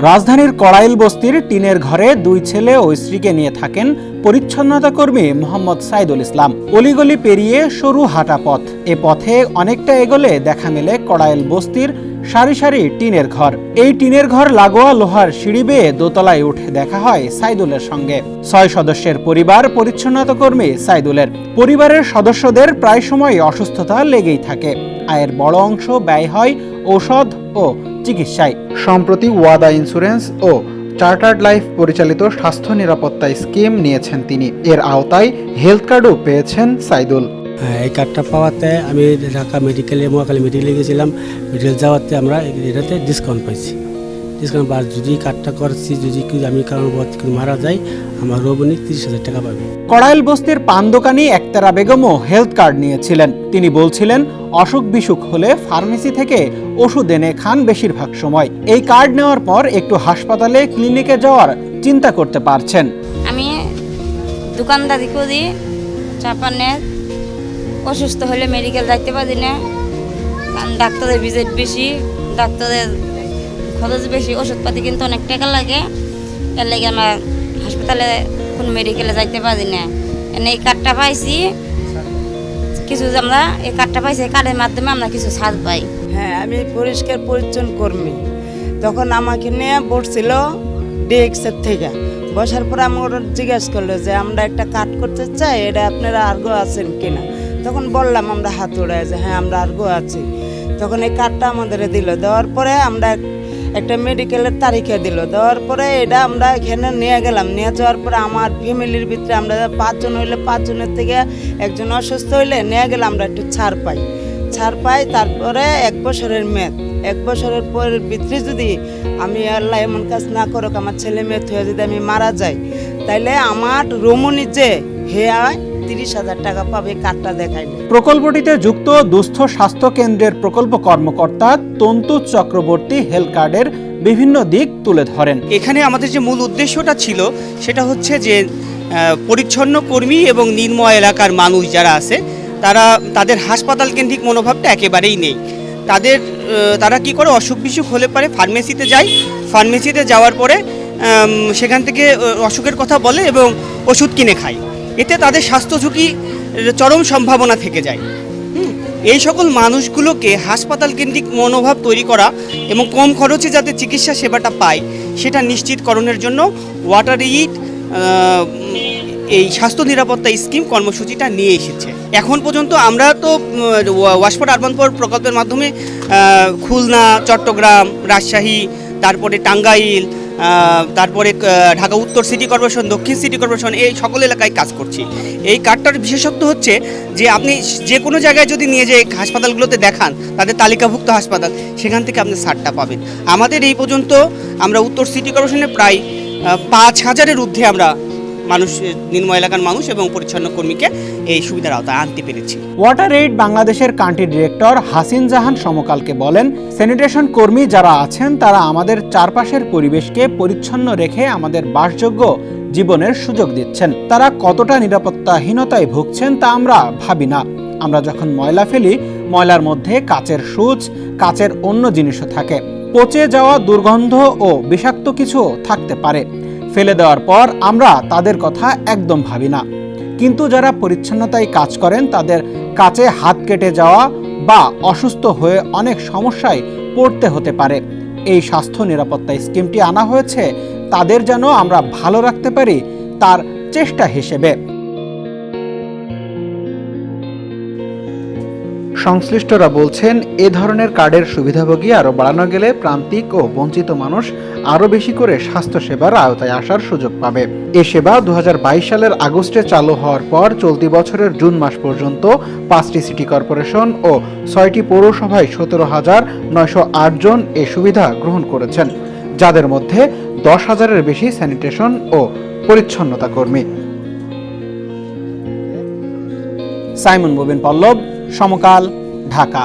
রাজধানীর কড়াইল বস্তির টিনের ঘরে দুই ছেলে ও স্ত্রীকে নিয়ে থাকেন পরিচ্ছন্নতা কর্মী মোহাম্মদ সাইদুল ইসলাম। অলিগলি পেরিয়ে সরু হাঁটা পথ। এ পথে অনেকটা এগোলে দেখা মেলে কড়াইল বস্তির সারি সারি টিনের ঘর। এই টিনের ঘর লাগোয়া লোহার সিঁড়ি বেয়ে দোতলায় উঠে দেখা হয় সাইদুলের সঙ্গে। ছয় সদস্যের পরিবার পরিচ্ছন্নতা কর্মী সাইদুলের। পরিবারের সদস্যদের প্রায় সময় অসুস্থতা লেগেই থাকে। আয়ের বড় অংশ ব্যয় হয় ঔষধ ও চিকিৎসায়। সম্প্রতি ওয়াদা ইন্স্যুরেন্স ও চার্টার্ড লাইফ পরিচালিত স্বাস্থ্য নিরাপত্তা স্কিম নিয়েছেন তিনি। এর আওতায় হেলথ কার্ডও পেয়েছেন সাইদুল। হ্যাঁ এই কার্ডটা পাওয়াতে আমি ঢাকা মেডিকেলে মহাকালী মেডিকেলে গেছিলাম। মেডিকেল যাওয়াতে আমরা এটাতে ডিসকাউন্ট পাইছি। ডিসকাউন্ট বা যদি কার্ডটা করছি যদি কেউ আমি কারণ মারা যায় আমার রোবনিক তিরিশ হাজার টাকা পাবে। কড়াইল বস্তির পান দোকানি একতারা বেগমও হেলথ কার্ড নিয়েছিলেন। তিনি বলছিলেন অসুখ বিসুখ হলে ফার্মেসি থেকে ওষুধ এনে খান বেশিরভাগ সময়। এই কার্ড নেওয়ার পর একটু হাসপাতালে ক্লিনিকে যাওয়ার চিন্তা করতে পারছেন। আমি দোকানদারি করি চাপানের অসুস্থ হলে মেডিকেল যাইতে পারি না। কারণ ডাক্তারের ভিজিট বেশি ডাক্তারের খরচ বেশি, ওষুধপাতি কিন্তু অনেক টাকা লাগে। এর লাগে আমরা হাসপাতালে কোনো মেডিকেলে যাইতে পারি না। এই কার্ডটা পাইছি। কিছু আমরা এই কার্ডটা পাইছি, এই কার্ডের মাধ্যমে আমরা কিছু ছাড় পাই। হ্যাঁ আমি পরিষ্কার পরিচ্ছন্ন কর্মী। তখন আমাকে নিয়ে বসছিল ডিএক্সের থেকে। বসার পর আমার জিজ্ঞেস করল যে, আমরা একটা কাট করতে চাই, এটা আপনারা আর্গো আছেন কিনা? তখন বললাম আমরা হাত উড়ায় যে হ্যাঁ আমরা আর্গো আছি। তখন এই কার্ডটা আমাদের দিল। দেওয়ার পরে আমরা একটা মেডিকেলের তারিখে দিল। দেওয়ার পরে এটা আমরা এখানে নিয়ে গেলাম। নিয়ে যাওয়ার পরে আমার ফ্যামিলির ভিতরে আমরা পাঁচজন হইলে পাঁচজনের থেকে একজন অসুস্থ হইলে নিয়ে গেলে আমরা একটু ছাড় পাই। ছাড় পাই, তারপরে এক বছরের মেয়াদ। এক বছরের পর ভিতরে যদি আমি আল্লাহ এমন কাজ না করুক, আমার ছেলে মেয়ে হয়ে যদি আমি মারা যাই, তাইলে আমার রমণী যে হে তিরিশ হাজার টাকা পাবে কার্ডটা দেখাইলে প্রকল্পটিতে যুক্ত দুস্থ স্বাস্থ্য কেন্দ্রের প্রকল্প কর্মকর্তা তন্তু চক্রবর্তী হেলথ কার্ডের বিভিন্ন দিক তুলে ধরেন। এখানে আমাদের যে মূল উদ্দেশ্যটা ছিল সেটা হচ্ছে যে পরিচ্ছন্ন কর্মী এবং নির্ময় এলাকার মানুষ যারা আছে তারা তাদের হাসপাতাল কেন্দ্রিক মনোভাবটা একেবারেই নেই। তাদের তারা কি করে অসুখ বিসুখ হলে পারে ফার্মেসিতে যায় ফার্মেসিতে যাওয়ার পরে সেখান থেকে অসুখের কথা বলে এবং ওষুধ কিনে খায়। এতে তাদের স্বাস্থ্য ঝুঁকি চরম সম্ভাবনা থেকে যায়। এই সকল মানুষগুলোকে হাসপাতাল কেন্দ্রিক মনোভাব তৈরি করা এবং কম খরচে যাতে চিকিৎসা সেবাটা পায়, সেটা নিশ্চিতকরণের জন্য ওয়াটার ইট এই স্বাস্থ্য নিরাপত্তা স্কিম কর্মসূচিটা নিয়ে এসেছে। এখন পর্যন্ত আমরা তো ওয়াশফোর্ড আরবানপুর প্রকল্পের মাধ্যমে খুলনা, চট্টগ্রাম, রাজশাহী, তারপরে টাঙ্গাইল তারপরে ঢাকা উত্তর সিটি কর্পোরেশন, দক্ষিণ সিটি কর্পোরেশন, এই সকল এলাকায় কাজ করছি। এই কার্ডটার বিশেষত্ব হচ্ছে যে, আপনি যে কোনো জায়গায় যদি নিয়ে যেয়ে হাসপাতালগুলোতে দেখান, তাদের তালিকাভুক্ত হাসপাতাল, সেখান থেকে আপনি সারটা পাবেন। আমাদের এই পর্যন্ত আমরা উত্তর সিটি কর্পোরেশনে প্রায় পাঁচ হাজারের ঊর্ধ্বে আমরা মানুষ, নিম্ন এলাকার মানুষ এবং পরিচ্ছন্ন কর্মীকে এই সুবিধার আওতায় আনতে পেরেছি। ওয়াটার এইড বাংলাদেশের কান্ট্রি ডিরেক্টর হাসিন জাহান সমকালকে বলেন স্যানিটেশন কর্মী যারা আছেন, তারা আমাদের চারপাশের পরিবেশকে পরিচ্ছন্ন রেখে আমাদের বাসযোগ্য জীবনের সুযোগ দিচ্ছেন। তারা কতটা নিরাপত্তাহীনতায় ভুগছেন, তা আমরা ভাবি না। আমরা যখন ময়লা ফেলি, ময়লার মধ্যে কাচের সূচ, কাচের অন্য জিনিসও থাকে। পচে যাওয়া দুর্গন্ধ ও বিষাক্ত কিছু থাকতে পারে। ফেলে দেওয়ার পর আমরা তাদের কথা একদম ভাবি না। কিন্তু যারা পরিচ্ছন্নতায় কাজ করেন, তাদের কাছে হাত কেটে যাওয়া বা অসুস্থ হয়ে অনেক সমস্যায় পড়তে হতে পারে। এই স্বাস্থ্য নিরাপত্তা স্কিমটি আনা হয়েছে, তাদের যেন আমরা ভালো রাখতে পারি তার চেষ্টা হিসেবে। সংশ্লিষ্টরা বলছেন, এ ধরনের কার্ডের সুবিধাভোগী আরও বাড়ানো গেলে প্রান্তিক ও বঞ্চিত মানুষ আরও বেশি করে স্বাস্থ্যসেবার আওতায় আসার সুযোগ পাবে। এ সেবা দু হাজার বাইশ সালের আগস্টে চালু হওয়ার পর চলতি বছরের জুন মাস পর্যন্ত পাঁচটি সিটি কর্পোরেশন ও ছয়টি পৌরসভায় সতেরো হাজার নয়শো জন এ সুবিধা গ্রহণ করেছেন, যাদের মধ্যে দশ হাজারের বেশি স্যানিটেশন ও পরিচ্ছন্নতা কর্মী। সাইমন ববিন পল্লব সমকাল ঢাকা।